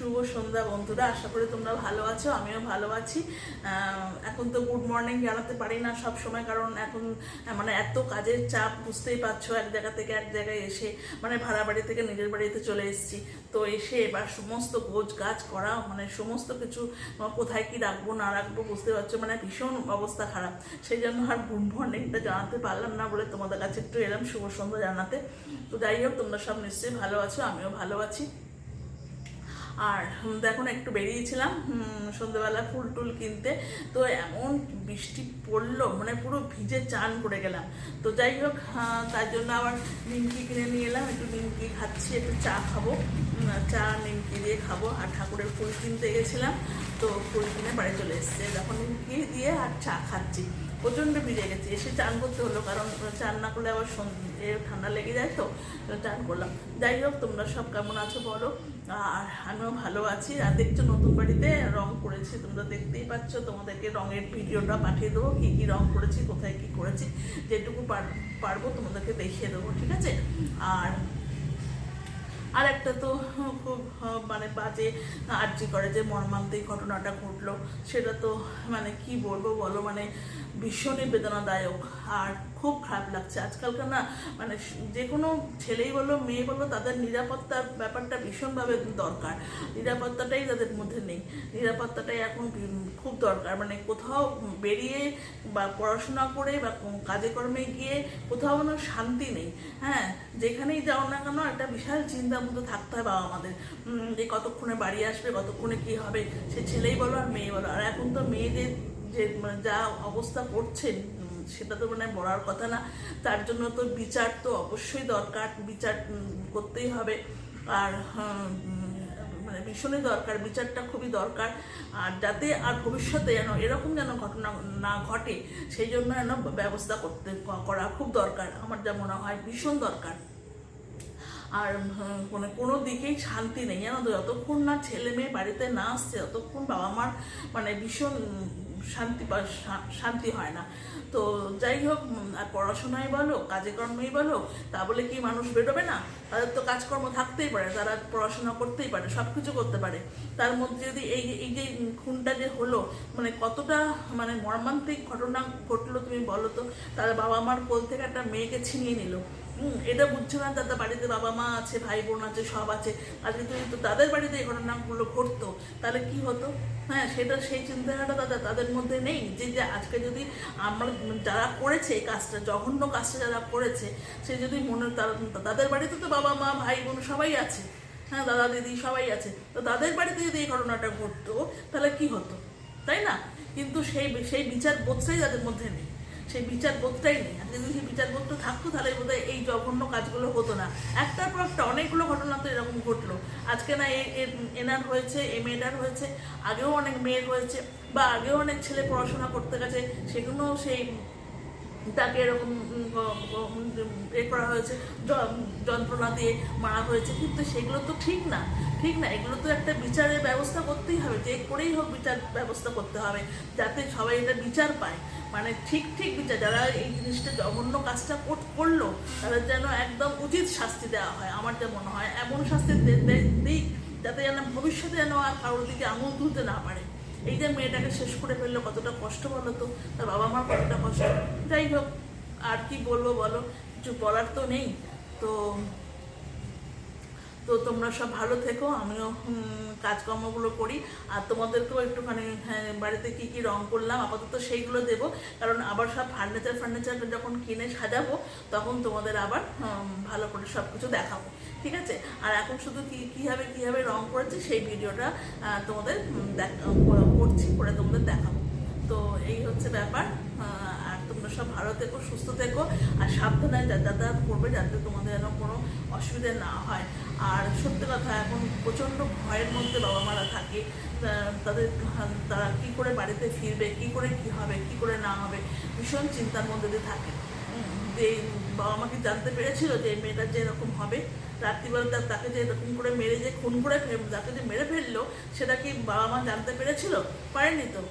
শুভ সন্ধ্যা বন্ধুরা, আশা করি তোমরা ভালো আছো, আমিও ভালো আছি। এখন তো গুড মর্নিং জানাতে পারি না সব সময়, কারণ এখন মানে এত কাজের চাপ, বুঝতেই পারছ, এক জায়গা থেকে এক জায়গায় এসে মানে ভাড়া বাড়ি থেকে নিজের বাড়িতে চলে এসেছি। তো এসে এবার সমস্ত গোছ গাছ করা মানে সমস্ত কিছু কোথায় কি রাখব, না রাখব, বুঝতে পারছ মানে ভীষণ অবস্থা খারাপ। সেই জন্য আর গুড মর্নিংটা জানাতে পারলাম না বলে তোমাদের কাছে একটু এলাম, শুভ সন্ধ্যা জানাতে। তো যাই হোক, তোমরা সব নিশ্চয়ই ভালো আছো, আমিও ভালো আছি। আর হুম, দেখো একটু বেরিয়েছিলাম সন্ধ্যেবেলা ফুল টুল কিনতে তো এমন বৃষ্টি পড়ল মানে পুরো ভিজে চান করে গেলাম। তো যাই হোক তার জন্য আবার নিমকি কিনে নিয়ে এলাম একটু নিমকি খাচ্ছি একটু চা খাব চা নিমকি দিয়ে খাব আর ঠাকুরের ফুল কিনতে গেছিলাম তো ফুল কিনে বাড়ি চলে এসছে। যখন নিমকি দিয়ে আর চা খাচ্ছি। প্রচণ্ড ভিজে গেছি। এসে চান করতে হলো, কারণ চান না করলে আবার ঠান্ডা লেগে যায় তো তো চান করলাম। যাই হোক, তোমরা সব কেমন আছো বলো? আর আমিও ভালো আছি। আর দেখছ, নতুন বাড়িতে রং করেছি। তোমরা দেখতেই পাচ্ছ, তোমাদেরকে রঙের ভিডিওটা পাঠিয়ে দেবো। কী কী রং করেছি, কোথায় কী করেছি, যেটুকু পার- পারব তোমাদেরকে দেখিয়ে দেবো, ঠিক আছে? আর আর একটা তো খুব মানে বাজে আর্জি করে যে মর্মান্তিক ঘটনাটা ঘটলো। সেটা তো মানে কি বলব বলো মানে ভীষণই বেদনাদায়ক। আর খুব খারাপ লাগছে। আজকালকার না মানে যে কোনো ছেলেই বলো মেয়ে বলো তাদের নিরাপত্তার ব্যাপারটা ভীষণভাবে দরকার। নিরাপত্তাটাই তাদের মধ্যে নেই। নিরাপত্তাটাই এখন খুব দরকার। মানে কোথাও বেরিয়ে বা পড়াশোনা করে বা কাজে কর্মে গিয়ে কোথাও কোনো শান্তি নেই। হ্যাঁ যেখানেই যাও না কেন একটা বিশাল চিন্তার মধ্যে থাকতে হয় বাবা আমাদের। যে কতক্ষণে বাড়ি আসবে কতক্ষণে কি হবে সে ছেলেই বলো আর মেয়ে বলো। আর এখন তো মেয়েদের যে মানে যা অবস্থা করছে উম, সেটা তো মানে বলার কথা না। তার জন্য তো বিচার তো অবশ্যই দরকার, বিচার করতেই হবে। আর মানে ভীষণই দরকার, বিচারটা খুবই দরকার। আর যাতে আর ভবিষ্যতে যেন এরকম যেন ঘটনা না ঘটে, সেই জন্য যেন ব্যবস্থা করতে করা খুব দরকার। আমার যা মনে হয় ভীষণ দরকার। আর মানে কোনো দিকেই শান্তি নেই। জানো তো, যতক্ষণ না ছেলে মেয়ে বাড়িতে না আসছে, ততক্ষণ বাবা মার মানে ভীষণ শান্তি শান্তি হয় না। তো যাই হোক আর পড়াশোনায় বলো, কাজে কর্মেই বলো, তা বলে কি মানুষ বেরোবে না? তাদের তো কাজকর্ম থাকতেই পারে, তারা পড়াশোনা করতেই পারে সব কিছু করতে পারে। তার মধ্যে যদি এই এই যে খুনটা যে হলো মানে কতটা মানে মর্মান্তিক ঘটনা ঘটলো তুমি বলো তো? তার বাবা মার কোল থেকে একটা মেয়েকে ছিনিয়ে নিল। এটা বুঝছে না তাদের বাড়িতে বাবা মা আছে, ভাই বোন আছে, সব আছে। আজকে যদি তো তাদের বাড়িতে এই ঘটনাগুলো ঘটতো, তাহলে কি হতো? হ্যাঁ সেটা সেই চিন্তাধারাটা তাদের তাদের মধ্যে নেই। যে যে আজকে যদি আমরা যারা করেছে এই কাজটা, জঘন্য কাজটা যারা করেছে, সে যদি মনে, তার- তাদের বাড়িতে তো বাবা মা, ভাই বোন সবাই আছে। হ্যাঁ দাদা, দিদি সবাই আছে। তো তাদের বাড়িতে যদি এই ঘটনাটা ঘটতো, তাহলে কি হতো? তাই না? কিন্তু সেই সেই বিচার বোধটাই তাদের মধ্যে নেই। সেই বিচার বোধটাই নেই। আর যদি সেই বিচার বোধটা থাকতো, তাহলে বোধহয় এই জঘন্য কাজগুলো হতো না। একটার পর একটা অনেকগুলো ঘটনা তো এরকম ঘটলো। আজকে না এনার হয়েছে এম মেয়েটার হয়েছে, আগেও অনেক মেয়ের হয়েছে, বা আগেও অনেক ছেলে পড়াশোনা করতে গেছে, সেগুলো সেই তাকে এরকম এ করা হয়েছে যন্ত্রণা দিয়ে মারা হয়েছে। কিন্তু সেগুলো তো ঠিক না ঠিক না। এগুলো তো একটা বিচারের ব্যবস্থা করতেই হবে, যে করেই হোক বিচার ব্যবস্থা করতে হবে, যাতে সবাই এটা বিচার পায়। মানে ঠিক ঠিক বিচার, যারা এই জিনিসটা জঘন্য কাজটা কর- করল, তাদের যেন একদম উচিত শাস্তি দেওয়া হয়, আমার যা মনে হয়। এমন শাস্তি দিক, যাতে যেন ভবিষ্যতে যেন আর কারোর দিকে আঙুল তুলতে না পারে। এই যে মেয়েটাকে শেষ করে ফেলল, কতটা কষ্ট বলো তো? তার বাবা মার কতটা কষ্ট? যাই হোক, আর কি বলব বলো? কিছু বলার তো নেই। তো তো তোমরা সব ভালো থেকো আমিও কাজকর্মগুলো করি। আর তোমাদেরকেও একটুখানি হ্যাঁ, বাড়িতে কি কি রং করলাম আপাতত সেইগুলো দেবো। কারণ আবার সব ফার্নিচার ফার্নিচার যখন কিনে সাজাবো তখন তোমাদের আবার ভালো করে সব কিছু দেখাবো। ঠিক আছে? আর এখন শুধু কী কীভাবে কীভাবে রং করেছি সেই ভিডিওটা তোমাদের করছি করে তোমাদের দেখাবো। তো এই হচ্ছে ব্যাপার তোমরা সব ভালো থেকো, সুস্থ থেকো, আর সাবধানে যাতায়াত করবে যাতে তোমাদের যেন কোনো অসুবিধা না হয়। আর সত্যি কথা, এখন প্রচণ্ড ভয়ের মধ্যে বাবা মারা থাকে। তাদের তারা কী করে বাড়িতে ফিরবে, কী করে কী হবে, কী করে না হবে, ভীষণ চিন্তার মধ্যে দিয়ে থাকে। যে বাবা মা কি জানতে পেরেছিল যে মেয়েটা যে এরকম হবে? রাত্রিবেলা তার- তাকে যে এরকম করে মেরে যে, খুন করে তাকে যে মেরে ফেলল, সেটা কি বাবা মা জানতে পেরেছিল? পারেনি তো?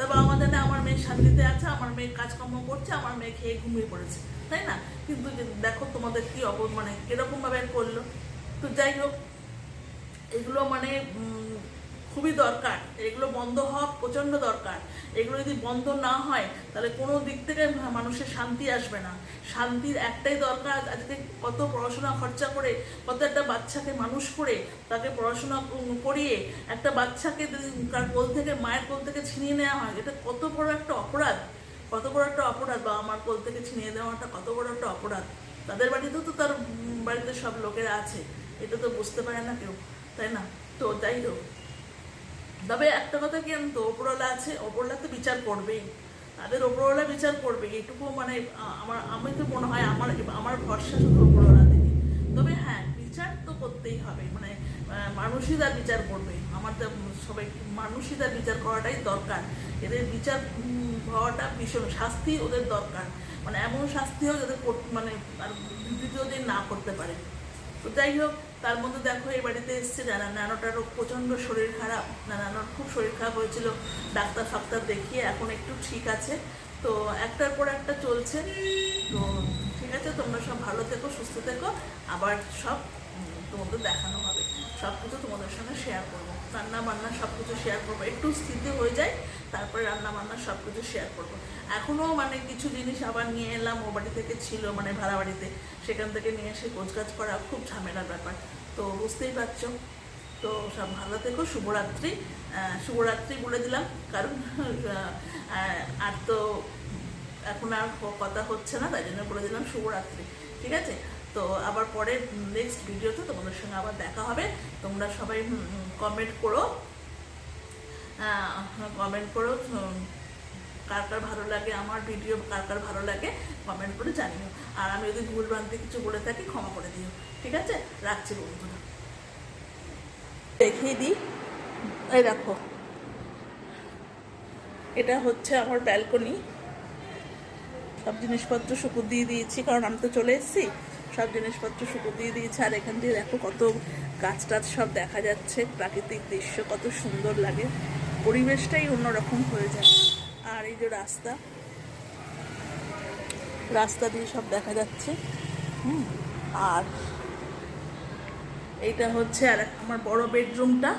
তা বাবা জানে আমার মেয়ে শান্তিতে আছে, আমার মেয়ে কাজকর্ম করছে, আমার মেয়ে খেয়ে ঘুমিয়ে পড়েছে, তাই না? কিন্তু দেখো তোমাদের কি অপ মানে এরকমভাবে ভাবে করল? তো যাই হোক, এগুলো মানে খুবই দরকার। এগুলো বন্ধ হওয়া প্রচণ্ড দরকার। এগুলো যদি বন্ধ না হয়, তাহলে কোনো দিক থেকে মানুষের শান্তি আসবে না। শান্তির একটাই দরকার, আজকে কত পড়াশোনা খরচা করে কত একটা বাচ্চাকে মানুষ করে, তাকে পড়াশোনা করিয়ে একটা বাচ্চাকে তার কোল থেকে, মায়ের কোল থেকে ছিনিয়ে নেওয়া হয়, এটা কত বড় একটা অপরাধ। কত বড় একটা অপরাধ বা আমার কোল থেকে ছিনিয়ে দেওয়াটা কত বড় একটা অপরাধ। তাদের বাড়িতেও তো তার বাড়িতে সব লোকেরা আছে। এটা তো বুঝতে পারে না কেউ, তাই না? তো যাই হোক। তবে একটা কথা কি জানো তো ওপরওয়ালা আছে, ওপরওয়ালা তো বিচার করবেই। তাদের ওপরওয়ালা বিচার করবে এটুকু মানে আমার আমি তো মনে হয় আমার আমার ভরসা শুধু ওপরওয়ালা দিকে। তবে হ্যাঁ বিচার তো করতেই হবে মানে মানুষই তার বিচার করবে। আমার তো সবাই, মানুষই তার বিচার করাটাই দরকার। এদের বিচার হওয়াটা ভীষণ শাস্তি ওদের দরকার। মানে এমন শাস্তি হোক যাতে মানে আর দ্বিতীয় দিন না করতে পারে। তো যাই হোক তার মধ্যে দেখো এই বাড়িতে এসছে নানা নানোটারও প্রচণ্ড শরীর খারাপ। নানানোর খুব শরীর খারাপ হয়েছিল। ডাক্তার ফাক্তার দেখিয়ে এখন একটু ঠিক আছে। তো একটার পর একটা চলছে। তো ঠিক আছে, তোমরা সব ভালো থেকো, সুস্থ থেকো। আবার সব তোমাদের দেখানো হবে। সব কিছু তোমাদের সঙ্গে শেয়ার করব। রান্না বান্না সব কিছু শেয়ার করব। একটু স্থিতি হয়ে যায়, তারপরে রান্না বান্না সব কিছু শেয়ার করব। এখনও মানে কিছু জিনিস আবার নিয়ে এলাম, ও বাড়ি থেকে ছিল মানে ভাড়া বাড়িতে। সেখান থেকে নিয়ে এসে গোছগাছ করা খুব ঝামেলার ব্যাপার। তো বুঝতেই পারছ। তো সব ভালো থেকো, শুভরাত্রি। শুভরাত্রি বলে দিলাম, কারণ আর তো এখন আর কথা হচ্ছে না, তাই জন্য বলে দিলাম শুভরাত্রি। ঠিক আছে? তো আবার পরে নেক্সট ভিডিওতে তোমাদের সঙ্গে আবার দেখা হবে। তোমরা সবাই কমেন্ট করো। কমেন্ট করো কার কার ভালো লাগে আমার ভিডিও কার কার ভালো লাগে কমেন্ট করে জানিও। আর আমি যদি ভুল ভ্রান্তি কিছু বলে থাকি, ক্ষমা করে দিও। ঠিক আছে? রাখছি বন্ধুরা। দেখিয়ে দিই। এই দেখো। এটা হচ্ছে আমার ব্যালকনি সব জিনিসপত্র শুকুর দিয়ে দিয়েছি, কারণ আমি তো চলে এসেছি। সব জিনিসপত্র শুকুর দিয়ে দিয়েছে, আর এখান দিয়ে দেখো কত গাছ টাছ সব দেখা যাচ্ছে, প্রাকৃতিক দৃশ্য কত সুন্দর লাগে, পরিবেশটাই অন্যরকম হয়ে যায়। আর এই যে রাস্তা রাস্তা দিয়ে সব দেখা যাচ্ছে, হুম, আর এইটা হচ্ছে আর আমার বড় বেডরুমটা,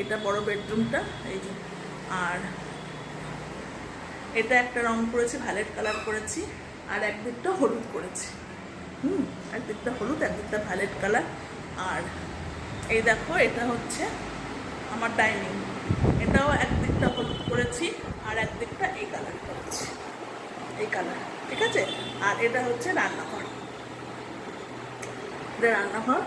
এটা বড় বেডরুমটা, এই যে, আর এটা একটা রং করেছি ভ্যালেট কালার করেছি, আর এক একদিকটা হলুদ করেছি, হুম। একদিকটা হলুদ, একদিকটা ভ্যালেট কালার আর এই দেখো, এটা হচ্ছে আমার ডাইনিং এটাও একদিকটা হলুদ করেছি আর একদিকটা এই কালার করেছি। এই কালার ঠিক আছে? আর এটা হচ্ছে রান্নাঘর। এটা রান্নাঘর।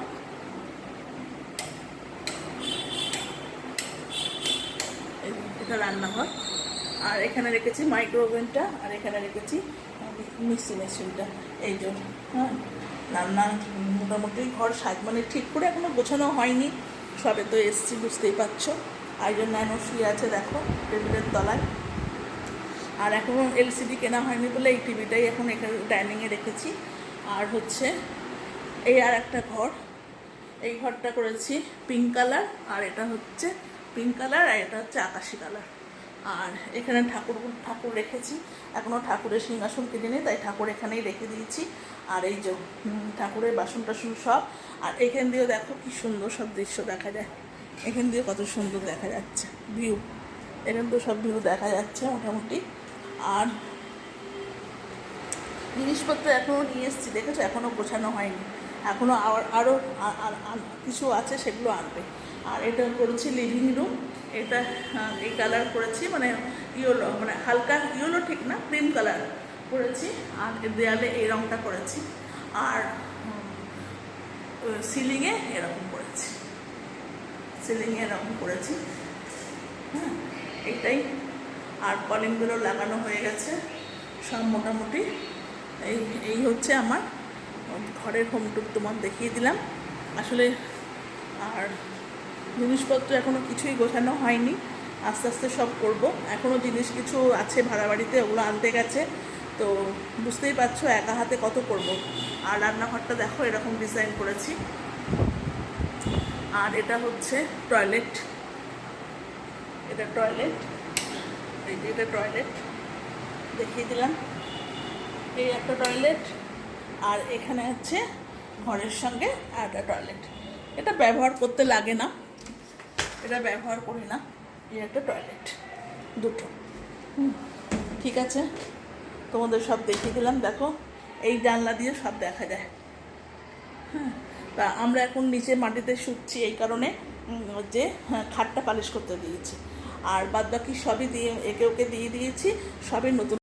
এটা রান্নাঘর। আর এখানে রেখেছি মাইক্রো ওভেনটা আর এখানে রেখেছি মিক্সি মেশিনটা এই জন্য হ্যাঁ? রান্না মোটামুটি ঘর সাজ মানে ঠিক করে এখনও গোছানো হয়নি। সবে তো এসছি, বুঝতেই পারছ। আর জন্য নাইন শুয়ে আছে, দেখো, টেবিলের তলায়। আর এখনও এলসিডি কেনা হয়নি বলে এই টিভিটাই এখন এখানে ডাইনিংয়ে রেখেছি। আর হচ্ছে, এই আর একটা ঘর। এই ঘরটা করেছি পিঙ্ক কালার, আর এটা হচ্ছে পিঙ্ক কালার, আর এটা হচ্ছে আকাশি কালার। আর এখানে ঠাকুর ঠাকুর রেখেছি। এখনও ঠাকুরের সিংহাসন কিনে তাই ঠাকুর এখানেই রেখে দিয়েছি। আর এই যে ঠাকুরের বাসন টাসন সব। আর এখান দিয়েও দেখো কি সুন্দর সব দৃশ্য দেখা যায়। এখান দিয়ে কত সুন্দর দেখা যাচ্ছে। ভিউ এখান তো সব ভিউ দেখা যাচ্ছে মোটামুটি। আর জিনিসপত্র এখনও নিয়ে এসেছি, দেখেছ? এখনও গোছানো হয়নি। এখনও আর আরও আর- আর কিছু আছে, সেগুলো আনবে। আর এটা করেছি লিভিং রুম এটা এই কালার করেছি মানে ইয়েলো মানে হালকা ইয়েলো ঠিক না ক্রিম কালার করেছি, আর দেয়ালে এই রঙটা করেছি, আর সিলিংয়ে এরকম করেছি সিলিংয়ে এরকম করেছি হ্যাঁ এটাই, আর কলিংগুলো লাগানো হয়ে গেছে, সব মোটামুটি, এই এই হচ্ছে আমার, ঘরের হোম টুর তোমার দেখিয়ে দিলাম, আসলে, আর জিনিসপত্র এখনও কিছুই গোছানো হয়নি। আস্তে আস্তে সব করব। এখনও জিনিস কিছু আছে ভাড়া বাড়িতে ওগুলো আনতে গেছে। তো বুঝতেই পারছ একা হাতে কত করব। আর রান্নাঘরটা দেখো এরকম ডিজাইন করেছি। আর এটা হচ্ছে টয়লেট এটা টয়লেট এই যে এটা টয়লেট দেখিয়ে দিলাম। এই একটা টয়লেট আর এখানে হচ্ছে ঘরের সঙ্গে আর একটা টয়লেট এটা ব্যবহার করতে লাগে না। এটা ব্যবহার করি না। এই একটা টয়লেট দুটো। ঠিক আছে? তোমাদের সব দেখিয়ে দিলাম। দেখো এই জানলা দিয়ে সব দেখা যায়। হ্যাঁ তা আমরা এখন নিচে মাটিতে শুচ্ছি এই কারণে যে হ্যাঁ, খাটটা পালিশ করতে দিয়েছি। আর বাদ বাকি সবই দিয়ে একে ওকে দিয়ে দিয়েছি। সবই নতুন